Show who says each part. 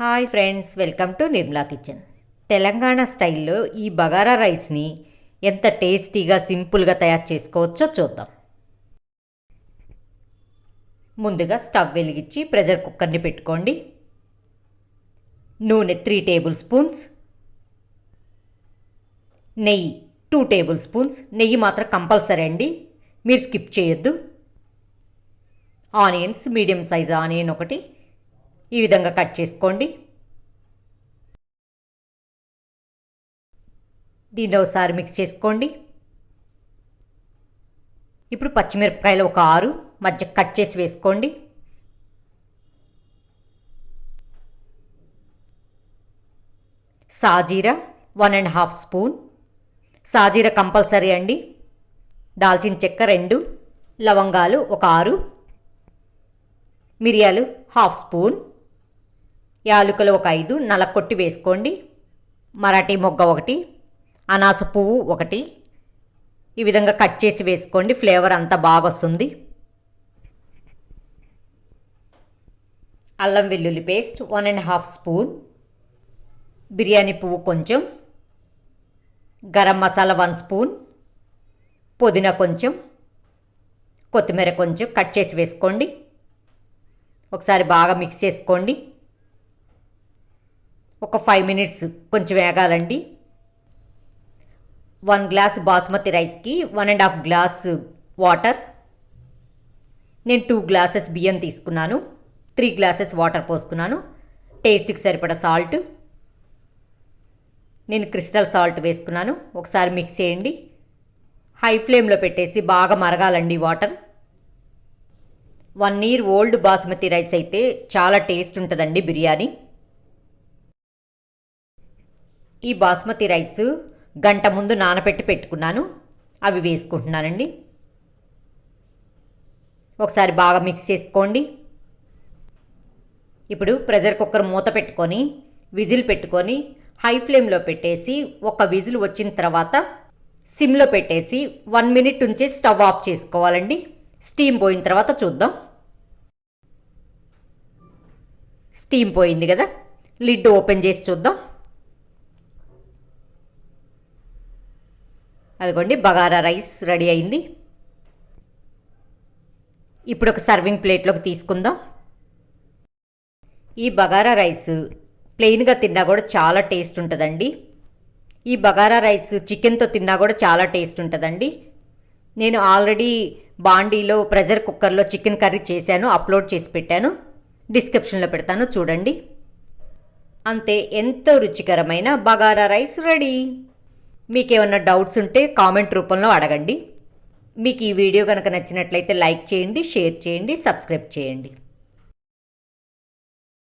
Speaker 1: Hi friends welcome to Nirmala kitchen. Telangana స్టైల్లో ఈ బగారా రైస్ని ఎంత టేస్టీగా సింపుల్గా తయారు చేసుకోవచ్చో చూద్దాం. ముందుగా స్టవ్ వెలిగించి ప్రెషర్ కుక్కర్ని పెట్టుకోండి. నూనె త్రీ టేబుల్ స్పూన్స్. నెయ్యి టూ టేబుల్ స్పూన్స్. నెయ్యి మాత్రం కంపల్సరీ అండి. మీరు స్కిప్ చేయొద్దు. ఆనియన్స్ మీడియం సైజ్ ఆనియన్ ఒకటి. ఈ విధంగా కట్ చేసుకోండి. దీనిలో ఒకసారి మిక్స్ చేసుకోండి. ఇప్పుడు పచ్చిమిరపకాయలు ఒక ఆరు మధ్య కట్ చేసి వేసుకోండి. సాజీరా వన్ అండ్ హాఫ్ స్పూన్. సాజీరా కంపల్సరీ అండి. దాల్చిన చెక్క రెండు లవంగాలు ఒక ఆరు మిరియాలు హాఫ్ స్పూన్. యాలకులు ఒక ఐదు నలకొట్టి వేసుకోండి. మరాఠీ మొగ్గ ఒకటి అనాస పువ్వు ఒకటి. ఈ విధంగా కట్ చేసి వేసుకోండి. ఫ్లేవర్ అంతా బాగా వస్తుంది అల్లం వెల్లుల్లి paste one and half spoon. Biryani పువ్వు కొంచెం. Garam masala one spoon. పుదీనా కొంచెం. కొత్తిమీర కొంచెం కట్ చేసి వేసుకోండి. ఒకసారి బాగా మిక్స్ చేసుకోండి. ఒక ఫైవ్ మినిట్స్ కొంచెం వేగాలండి. వన్ గ్లాస్ బాస్మతి రైస్కి one and half glass water నేను టూ గ్లాసెస్ బియ్యం తీసుకున్నాను. త్రీ గ్లాసెస్ వాటర్ పోసుకున్నాను. టేస్ట్కి సరిపడా సాల్ట్ నేను క్రిస్టల్ సాల్ట్ వేసుకున్నాను. ఒకసారి మిక్స్ చేయండి. హై ఫ్లేమ్లో పెట్టేసి బాగా మరగాలండి water one year old basmati rice అయితే చాలా టేస్ట్ ఉంటుందండి బిర్యానీ. ఈ బాస్మతి రైస్ గంట ముందు నానబెట్టి పెట్టుకున్నాను. అవి వేసుకుంటున్నానండి. ఒకసారి బాగా మిక్స్ చేసుకోండి. ఇప్పుడు ప్రెషర్ కుక్కర్ మూత పెట్టుకొని విజిల్ పెట్టుకొని హై ఫ్లేమ్లో పెట్టేసి ఒక విజిల్ వచ్చిన తర్వాత సిమ్లో పెట్టేసి వన్ మినిట్ ఉంచి స్టవ్ ఆఫ్ చేసుకోవాలండి. స్టీమ్ పోయిన తర్వాత చూద్దాం. స్టీమ్ పోయింది కదా? లిడ్ ఓపెన్ చేసి చూద్దాం. అదిగోండి బగారా రైస్ రెడీ అయింది. ఇప్పుడు ఒక సర్వింగ్ ప్లేట్లోకి తీసుకుందాం. ఈ బగారా రైస్ ప్లెయిన్గా తిన్నా కూడా చాలా టేస్ట్ ఉంటుందండి. ఈ బగారా రైస్ చికెన్తో తిన్నా కూడా చాలా టేస్ట్ ఉంటుందండి. నేను ఆల్రెడీ బాండీలో ప్రెషర్ కుక్కర్లో చికెన్ కర్రీ చేశాను అప్లోడ్ చేసి పెట్టాను. డిస్క్రిప్షన్లో పెడతాను చూడండి. అంతే ఎంతో రుచికరమైన బగారా రైస్ రెడీ. మీకేమన్నా డౌట్స్ ఉంటే కామెంట్ రూపంలో అడగండి. మీకు ఈ వీడియో కనుక నచ్చినట్లయితే లైక్ చేయండి షేర్ చేయండి సబ్స్క్రైబ్ చేయండి.